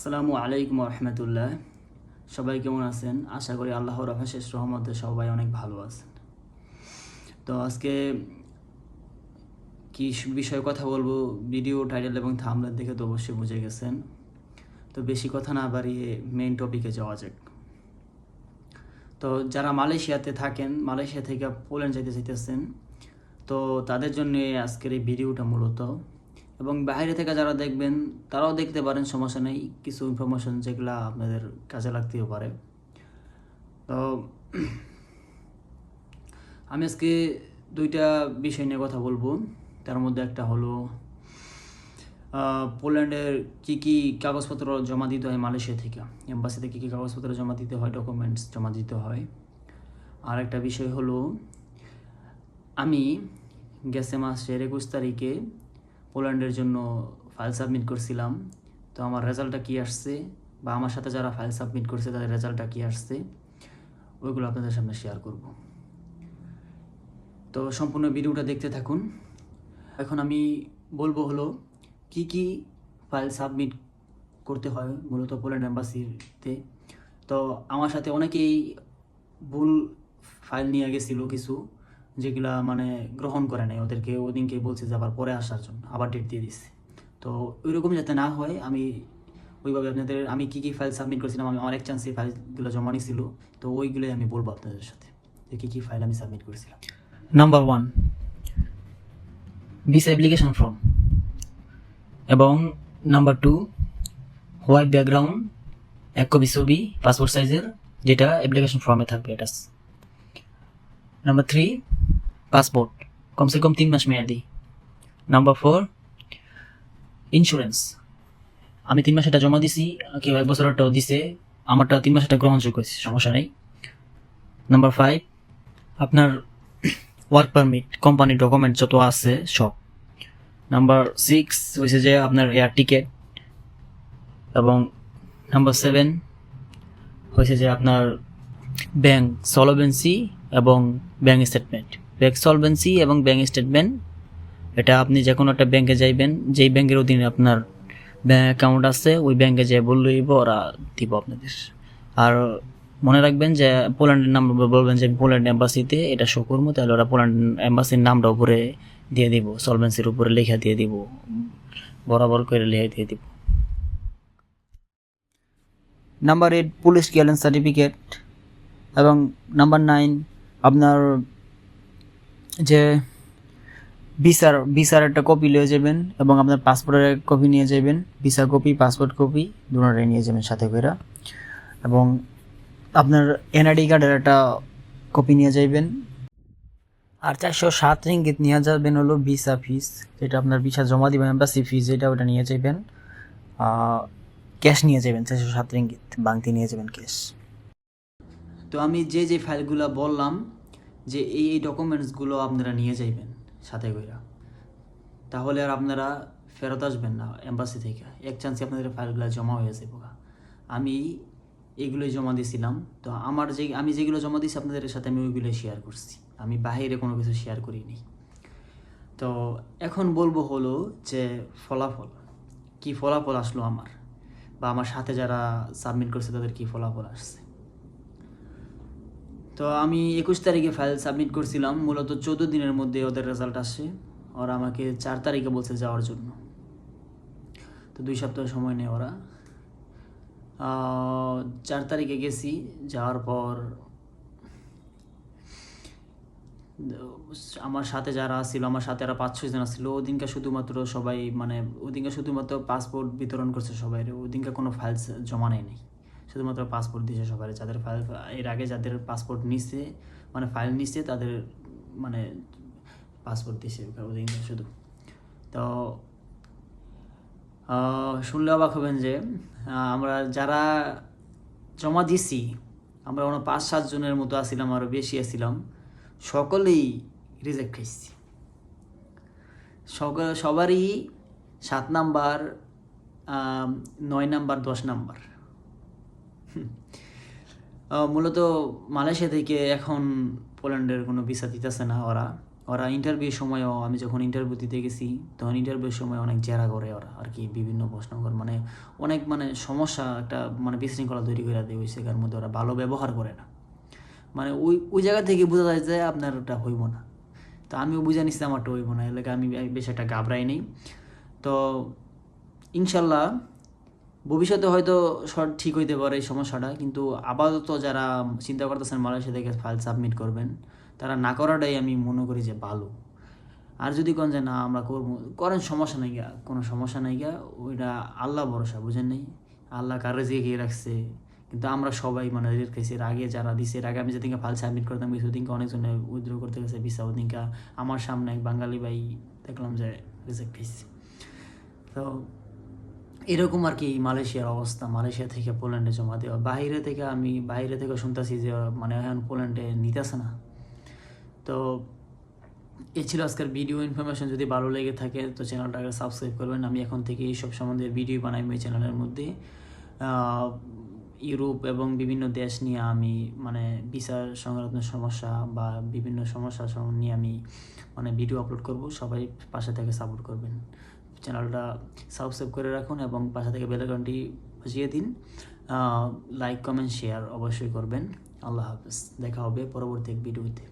আসসালামু আলাইকুম রহমতুল্লাহ। সবাই কেমন আছেন? আশা করি আল্লাহর অশেষ রহমতে সবাই অনেক ভালো আছেন। তো আজকে কি বিষয়ে কথা বলব? ভিডিও টাইটেল এবং থামলার দেখে তো অবশ্যই বুঝে গেছেন। তো বেশি কথা না বাড়িয়ে মেন টপিকে যাওয়া যাক। তো যারা মালয়েশিয়াতে থাকেন, মালয়েশিয়া থেকে পোল্যান্ড যেতে চাইতেছেন, তো তাদের জন্য আজকের এই ভিডিওটা মূলত এবং বাইরে থেকে যারা দেখবেন, তারাও দেখতে পারেন, সমস্যা নেই। কিছু ইনফরমেশন যেগুলো আপনাদের কাজে লাগতেও পারে। তো, আমি আজকে দুইটা বিষয় নিয়ে কথা বলব। তার মধ্যে একটা হলো পোল্যান্ডের কী কী কাগজপত্র জমা দিতে হয় মালয়েশিয়া থেকে? এম্বাসিতে কী কী কাগজপত্র জমা দিতে হয় ডকুমেন্টস জমা দিতে হয়। আর একটা বিষয় হলো, আমি গেছে মাসের একুশ তারিখে পোল্যান্ডের জন্য ফাইল সাবমিট করছিলাম। তো আমার রেজাল্টটা কী আসছে বা আমার সাথে যারা ফাইল সাবমিট করছে তাদের রেজাল্টটা কী আসছে, ওইগুলো আপনাদের সামনে শেয়ার করব। তো সম্পূর্ণ ভিডিওটা দেখতে থাকুন। এখন আমি বলব হলো, কি কি ফাইল সাবমিট করতে হয় মূলত পোল্যান্ড অ্যাম্বাসিতে তো আমার সাথে অনেকেই ভুল ফাইল নিয়ে গেছিল কিছু। যেগুলা মানে গ্রহণ করে নাই, ওদেরকে ওদিনকে বলছে যে আবার পরে আসার জন্য, আবার ডেট দিয়ে দিচ্ছে তো ওইরকম যাতে না হয়, আমি ওইভাবে আপনাদের, আমি কী কী ফাইল সাবমিট করেছিলাম, আমি আমার এক চান্সে ফাইলগুলো জমা নিয়েছিল তো ওইগুলোই আমি বলব আপনাদের সাথে যে কী কী ফাইল আমি সাবমিট করেছিলাম। Number one visa application form এবং নাম্বার টু হোয়াইট ব্যাকগ্রাউন্ড এক কপি ছবি পাসপোর্ট সাইজের যেটা অ্যাপ্লিকেশন ফর্মে থাকবে এটা। নাম্বার থ্রি পাসপোর্ট, কমসে কম তিন মাস মেয়াদি। নাম্বার ফোর ইন্স্যুরেন্স আমি তিন মাস এটা জমা দিছি, কেউ এক বছর বছরটাও দিছে আমারটা তিন মাস এটা গ্রহণযোগ্য হয়েছে, সমস্যা নেই। নাম্বার ফাইভ আপনার ওয়ার্ক পারমিট কোম্পানির ডকুমেন্ট যত আছে, সব। নাম্বার সিক্স হয়েছে যে আপনার এয়ার টিকেট এবং নাম্বার সেভেন হয়েছে যে আপনার ব্যাংক সলভেন্সি এবং ব্যাংক স্টেটমেন্ট ব্যাংক সলভেন্সি এবং ব্যাংক স্টেটমেন্ট এটা আপনি যে কোনো একটা ব্যাংকে যাইবেন, যেই ব্যাংকের অধীনে আপনার ব্যাংক অ্যাকাউন্ট আছে, ওই ব্যাংকে যেয়ে বললেই ওরা দিব আপনাদের। আর মনে রাখবেন যে পোল্যান্ডের নাম বলবেন যে পোল্যান্ড এম্বাসিতে এটা শো করব, তাহলে ওরা পোল্যান্ড এম্বাসির নামটা উপরে দিয়ে দিব সলভেন্সির উপরে লেখা দিয়ে দিব, বরাবর করে লেখা দিয়ে দিব। Number eight police clearance certificate এবং নাম্বার নাইন আপনার যে ভিসার ভিসার একটা কপি নিয়ে যাবেন এবং আপনার পাসপোর্টের কপি নিয়ে যাবেন। ভিসা কপি পাসপোর্ট কপি দুটোটাই নিয়ে যাবেন সাথে করে এবং আপনার এনআইডি কার্ডের একটা কপি নিয়ে যাইবেন। আর চারশো সাত রিঙ্গিত নিয়ে যাবেন হলো ভিসা ফিস যেটা আপনার ভিসা জমা দিবেন এম্বাসি ফিস যেটা ওটা নিয়ে যাবেন ক্যাশ নিয়ে যাবেন চারশো সাত রিঙ্গিত, বাংতি নিয়ে যাবেন ক্যাশ তো আমি যে যে ফাইলগুলো বললাম যে এই এই ডকুমেন্টসগুলো আপনারা নিয়ে যাইবেন সাথে কইরা। তাহলে আর আপনারা ফেরত আসবেন না এম্বাসি থেকে। এক চান্সে আপনাদের ফাইলগুলো জমা হয়ে যাবে আমি এইগুলোই জমা দিয়েছিলাম তো আমার যে, আমি যেগুলো জমা দিয়েছি আপনাদের সাথে আমি ওইগুলোই শেয়ার করছি। আমি বাইরে কোনো কিছু শেয়ার করিনি তো এখন বলব হলো যে ফলাফল, কি ফলাফল আসলো আমার? বা আমার সাথে যারা সাবমিট করছে তাদের কি ফলাফল আসছে? তো আমি একুশ তারিখে ফাইল সাবমিট করছিলাম। মূলত চোদ্দ দিনের মধ্যে ওদের রেজাল্ট আসে ওরা আমাকে চার তারিখে বলছে যাওয়ার জন্য। তো দুই সপ্তাহ সময় নেয় ওরা। চার তারিখে গেছি। যাওয়ার পর আমার সাথে যারা ছিল, আমার সাথে আরও পাঁচ ছয় জন ওদিনকে শুধুমাত্র সবাই মানে ওদিনকে শুধুমাত্র পাসপোর্ট বিতরণ করছে সবাই। ওদিনকে কোনো ফাইলস জমা নেয় নাই শুধুমাত্র পাসপোর্ট দিয়েছে সবাই যাদের ফাইল এর আগে যাদের পাসপোর্ট নিচ্ছে মানে ফাইল নিচ্ছে তাদের মানে পাসপোর্ট ওদিনকে শুধু। তো শুনলে অবাক হবেন যে আমরা যারা জমা দিছি, আমরা ওনার পাঁচ, সাত জনের মতো আসছিলাম আরও বেশি আসছিলাম সকলেই রিজেক্ট খাইছি সকল সবারই সাত নাম্বার নয় নাম্বার, দশ নাম্বার। মূলত মালয়েশিয়া থেকে এখন পোল্যান্ডের কোনো ভিসা দিতেছে না ওরা। ওরা ইন্টারভিউর সময়ও, আমি যখন ইন্টারভিউ দিতে গেছি, তখন ইন্টারভিউর সময় অনেক জেরা করে ওরা আর কি, বিভিন্ন প্রশ্ন করে মানে অনেক মানে সমস্যা, একটা মানে বিশৃঙ্খলা তৈরি করে দেয় ওই জায়গার মধ্যে, ওরা ভালো ব্যবহার করে না। মানে ওই ওই জায়গা থেকে বোঝা যায় যে আপনার ওটা হইব না। তো আমিও বুঝে নিচ্ছি আমারটা হইব না এলাকা আমি বেশ একটা ঘাবড়াই নেই। তো ইনশাল্লাহ ভবিষ্যতে হয়তো শর্ট ঠিক হইতে পারে এই সমস্যাটা, কিন্তু আপাতত যারা চিন্তা করতেছেন মালয়েশিয়া থেকে ফাইল সাবমিট করবেন, তারা না করাটাই আমি মনে করি যে ভালো। আর যদি কোন যে না, আমরা করব, করেন সমস্যা নাই গা কোনো সমস্যা নাই গা ওইটা আল্লাহ ভরসা, বুঝেন নাই? আল্লাহ কারে যে গিয়ে রাখছে। কিন্তু আমরা সবাই মানে রেট খাইছি, এর আগে যারা দিছে, এর আগে আমি যেদিনকে ফাইল সাবমিট করতাম, কিছু দিনকে অনেকজনে উইথড্র করতে গেছে ভিসা ওদিনকে। আমার সামনে এক বাঙালি ভাই দেখলাম যে রিজেক্ট হয়েছে তো এরকম আর কি মালয়েশিয়ার অবস্থা। মালয়েশিয়া থেকে পোল্যান্ডে জমা দেওয়া। বাইরে থেকে আমি, বাইরে থেকে শুনতেছি যে মানে এখন পোল্যান্ডে নিতেছে না। তো এই ছিল আজকের ভিডিও ইনফরমেশন যদি ভালো লেগে থাকে, তো চ্যানেলটাকে সাবস্ক্রাইব করবেন। আমি এখন থেকে এইসব সম্বন্ধে ভিডিও বানাই এই চ্যানেলের মধ্যে। ইউরোপ এবং বিভিন্ন দেশ নিয়ে আমি মানে বিচার সংক্রান্ত সমস্যা বা বিভিন্ন সমস্যা নিয়ে আমি মানে ভিডিও আপলোড করব। সবাই পাশে থেকে সাপোর্ট করবেন। চ্যানেলটা সাবস্ক্রাইব করে রাখুন এবং পাশে থেকে বেলাকনটি বাজিয়ে দিন। লাইক কমেন্ট শেয়ার অবশ্যই করবেন। আল্লাহ হাফিজ। দেখা হবে পরবর্তী এক ভিডিওতে